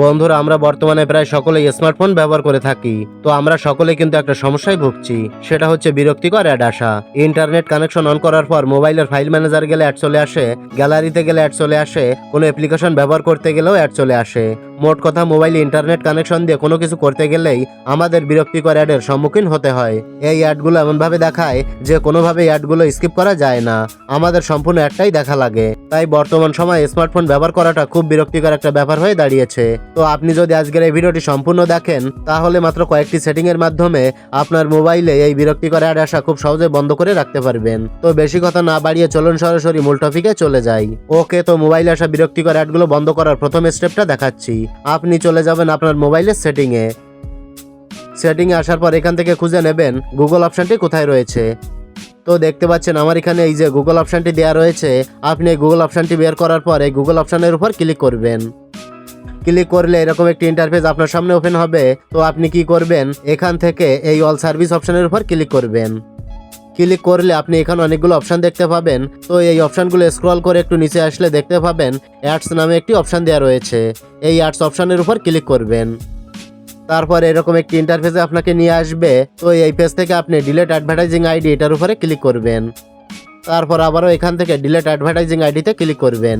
বন্ধুরা, আমরা বর্তমানে প্রায় সকলেই স্মার্টফোন ব্যবহার করে থাকি, তো আমরা সকলে কিন্তু একটা সমস্যায় ভুগছি, সেটা হচ্ছে বিরক্তিকর অ্যাড আসা। ইন্টারনেট কানেকশন অন করার পর মোবাইলের ফাইল ম্যানেজার গেলে অ্যাড চলে আসে, গ্যালারিতে গেলে অ্যাড চলে আসে, কোনো অ্যাপ্লিকেশন ব্যবহার করতে গেলেও অ্যাড চলে আসে। মোট কথা, মোবাইলে ইন্টারনেট কানেকশন দিয়ে কোনো কিছু করতে গেলেই আমাদের বিরক্তিকর অ্যাডের সম্মুখীন হতে হয়। এই অ্যাডগুলো এমনভাবে দেখায় যে কোনোভাবে অ্যাডগুলো স্কিপ করা যায় না, আমাদের সম্পূর্ণ অ্যাডটাই দেখা লাগে। তাই বর্তমান সময়ে স্মার্টফোন ব্যবহার করাটা খুব বিরক্তিকর একটা ব্যাপার হয়ে দাঁড়িয়েছে। তো আপনি যদি আজকের এই ভিডিওটি সম্পূর্ণ দেখেন, তাহলে মাত্র কয়েকটি সেটিং এর মাধ্যমে আপনার মোবাইলে এই বিরক্তিকর অ্যাড আসা খুব সহজে বন্ধ করে রাখতে পারবেন। তো বেশি কথা না বাড়িয়ে চলুন সরাসরি মূল টপিকে চলে যাই। ওকে, তো মোবাইলে আসা বিরক্তিকর অ্যাডগুলো বন্ধ করার প্রথম স্টেপটা দেখাচ্ছি। আপনি চলে যাবেন আপনার মোবাইলের সেটিংয়ে সেটিংয়ে আসার পর এখান থেকে খুঁজে নেবেন গুগল অপশনটি কোথায় রয়েছে। তো দেখতে পাচ্ছেন আমার এখানে এই যে গুগল অপশনটি দেওয়া রয়েছে। আপনি গুগল অপশনটি বের করার পর এই গুগল অপশনের উপর ক্লিক করবেন। ক্লিক করলে এরকম একটি ইন্টারফেস আপনার সামনে ওপেন হবে। তো আপনি কি করবেন? এখান থেকে এই অল সার্ভিস অপশনের উপর ক্লিক করবেন। ক্লিক করলে আপনি এখানে অনেকগুলো অপশান দেখতে পাবেন। তো এই অপশানগুলো স্ক্রল করে একটু নিচে আসলে দেখতে পাবেন অ্যাডস নামে একটি অপশান দেওয়া রয়েছে। এই অ্যাডস অপশানের উপর ক্লিক করবেন। তারপর এরকম একটি ইন্টারফেসে আপনাকে নিয়ে আসবে। তো এই পেজ থেকে আপনি ডিলেট অ্যাডভার্টাইজিং আইডি এটার উপরে ক্লিক করবেন। তারপর আবারও এখান থেকে ডিলেট অ্যাডভার্টাইজিং আইডিতে ক্লিক করবেন।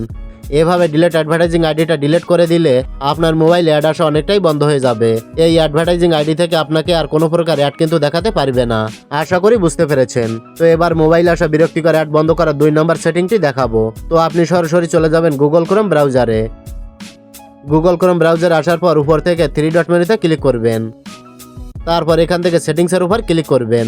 এভাবে ডিলেট অ্যাডভার্টাইজিং আইডিটা ডিলিট করে দিলে আপনার মোবাইল অ্যাড আসা অনেকটাই বন্ধ হয়ে যাবে। এই অ্যাডভার্টাইজিং আইডি থেকে আপনাকে আর কোনো প্রকার অ্যাড কিন্তু দেখাতে পারবে না। আশা করি বুঝতে পেরেছেন। তো এবার মোবাইল আসা বিরক্তিকর অ্যাড বন্ধ করার দুই নম্বর সেটিংটি দেখাবো। তো আপনি সরাসরি চলে যাবেন গুগল ক্রোম ব্রাউজারে গুগল ক্রোম ব্রাউজার আসার পর উপর থেকে থ্রি ডট মেনুতে ক্লিক করবেন। তারপর এখান থেকে সেটিংসের উপর ক্লিক করবেন।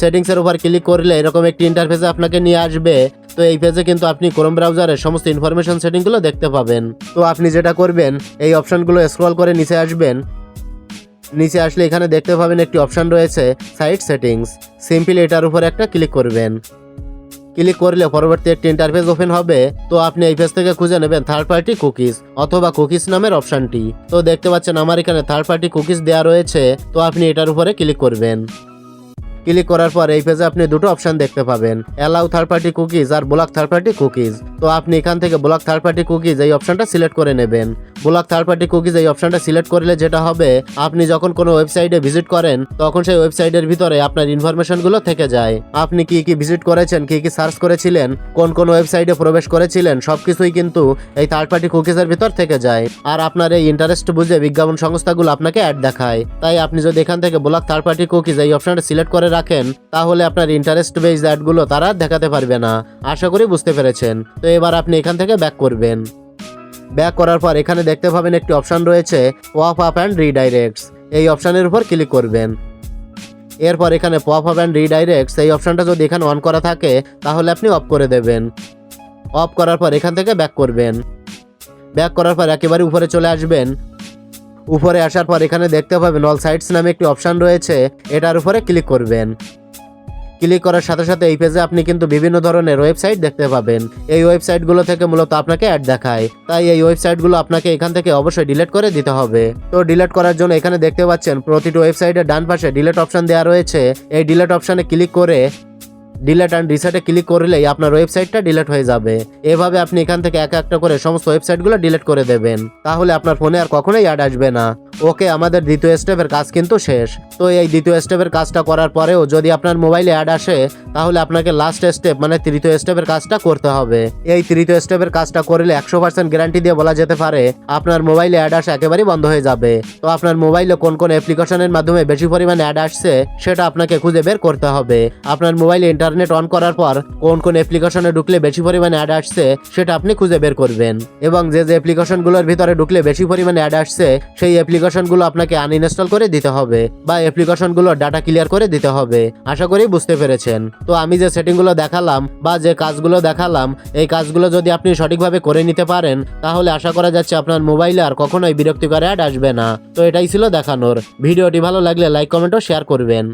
সেটিংসের উপর ক্লিক করলে এরকম একটি ইন্টারফেসে আপনাকে নিয়ে আসবে। তো এই পেজে কিন্তু আপনি ক্রোম ব্রাউজারের সমস্ত ইনফরমেশন সেটিংগুলো দেখতে পাবেন। তো আপনি যেটা করবেন, এই অপশনগুলো স্ক্রল করে নিচে আসবেন। নিচে আসলে এখানে দেখতে পাবেন একটি অপশান রয়েছে সাইট সেটিংস সিম্পলি এটার উপর একটা ক্লিক করবেন। ক্লিক করলে পরবর্তী একটি ইন্টারফেস ওপেন হবে। তো আপনি এই পেজ থেকে খুঁজে নেবেন থার্ড পার্টি কুকিজ অথবা কুকিজ নামের অপশানটি তো দেখতে পাচ্ছেন আমার এখানে থার্ড পার্টি কুকিজ দেওয়া রয়েছে। তো আপনি এটার উপরে ক্লিক করবেন। ক্লিক করার পর এই পেজে আপনি দুটো অপশন দেখতে পাবেন। অ্যালাউ থার্ড পার্টি কুকিজ আর ব্লক থার্ড পার্টি কুকিজ তো আপনি এখান থেকে ব্লক থার্ড পার্টি কুকিজ এই অপশনটা সিলেক্ট করে নেবেন। ব্লক থার্ড পার্টি কুকিজ এই অপশনটা সিলেক্ট করলে যেটা হবে, আপনি যখন কোনো ওয়েবসাইটে ভিজিট করেন, তখন সেই ওয়েবসাইটের ভিতরে আপনার ইনফরমেশনগুলো থেকে যায়। আপনি কি কি ভিজিট করেছেন, কি কি সার্চ করেছিলেন, কোন কোন ওয়েবসাইটে প্রবেশ করেছিলেন, সবকিছুই কিন্তু এই থার্ড পার্টি কুকিজের ভিতর থেকে যায়। আর আপনার এই ইন্টারেস্ট বুঝে বিজ্ঞাপন সংস্থাগুলো আপনাকে অ্যাড দেখায়। তাই আপনি যদি এখান থেকে ব্লক থার্ড পার্টি কুকিজ এই অপশনটা সিলেক্ট করে রাখেন, তাহলে আপনার ইন্টারেস্ট বেস অ্যাডগুলো তারা দেখাতে পারবে না। আশা করি বুঝতে পেরেছেন। তো এবার আপনি এখান থেকে ব্যাক করবেন। ব্যাক করার পর এখানে দেখতে পাবেন একটি অপশান রয়েছে পপ আপ অ্যান্ড রিডাইরেক্টস এই অপশানের উপর ক্লিক করবেন। এরপর এখানে পপ আপ অ্যান্ড রিডাইরেক্টস এই অপশানটা যদি এখানে অন করা থাকে, তাহলে আপনি অফ করে দেবেন। অফ করার পর এখান থেকে ব্যাক করবেন। ব্যাক করার পর একেবারে উপরে চলে আসবেন। উপরে আসার পর এখানে দেখতে পাবেন অল সাইটস নামে একটি অপশন রয়েছে। এটার উপরে ক্লিক করবেন। ক্লিক করার সাথে সাথে এই পেজে আপনি কিন্তু বিভিন্ন ধরনের ওয়েবসাইট দেখতে পাবেন। এই ওয়েবসাইটগুলো থেকে মূলত আপনাকে অ্যাড দেখায়। তাই এই ওয়েবসাইটগুলো আপনাকে এখান থেকে অবশ্যই ডিলিট করে দিতে হবে। তো ডিলিট করার জন্য এখানে দেখতে পাচ্ছেন, প্রতিটি ওয়েবসাইটের ডান পাশে ডিলিট অপশন দেওয়া রয়েছে। এই ডিলিট অপশানে ক্লিক করে ডিলেট অ্যান্ড রিসেটে ক্লিক করলেই আপনার ওয়েবসাইটটা ডিলেট হয়ে যাবে। এভাবে আপনি এখান থেকে এক একটা করে সমস্ত ওয়েবসাইটগুলো ডিলিট করে দেবেন। তাহলে আপনার ফোনে আর কখনোই অ্যাড আসবে না। ওকে, আমাদের দ্বিতীয় স্টেপের কাজ কিন্তু শেষ। তো এই দ্বিতীয় স্টেপের কাজটা করার পরেও যদি আপনার মোবাইলে অ্যাড আসে, তাহলে আপনাকে লাস্ট স্টেপ মানে তৃতীয় স্টেপের কাজটা করতে হবে। এই তৃতীয় স্টেপের কাজটা করলে একশো পার্সেন্ট গ্যারান্টি দিয়ে বলা যেতে পারে, আপনার মোবাইলে অ্যাড আসা একেবারেই বন্ধ হয়ে যাবে। তো আপনার মোবাইলে কোন কোন অ্যাপ্লিকেশনের মাধ্যমে বেশি পরিমাণে অ্যাড আসছে, সেটা আপনাকে খুঁজে বের করতে হবে। আপনার মোবাইলে ইন্টারনেট অন করার পর কোন কোন অ্যাপ্লিকেশনে ঢুকলে বেশি পরিমাণে অ্যাড আসছে সেটা আপনি খুঁজে বের করবেন। এবং যে যে অ্যাপ্লিকেশনগুলোর ভিতরে ঢুকলে বেশি পরিমাণে অ্যাড আসছে, সেই অ্যাপ্লিকেশনগুলো আপনাকে আনইনস্টল করে দিতে হবে বা অ্যাপ্লিকেশনগুলো ডাটা ক্লিয়ার করে দিতে হবে। আশা করি বুঝতে পেরেছেন। তো আমি যে সেটিংগুলো দেখালাম বা যে কাজগুলো দেখালাম, এই কাজগুলো যদি আপনি সঠিকভাবে করে নিতে পারেন, তাহলে আশা করা যাচ্ছে আপনার মোবাইলে আর কখনোই বিরক্তিকর অ্যাড আসবে না। তো এটাই ছিল দেখানোর। ভিডিওটি ভালো লাগলে লাইক কমেন্ট ও শেয়ার করবেন।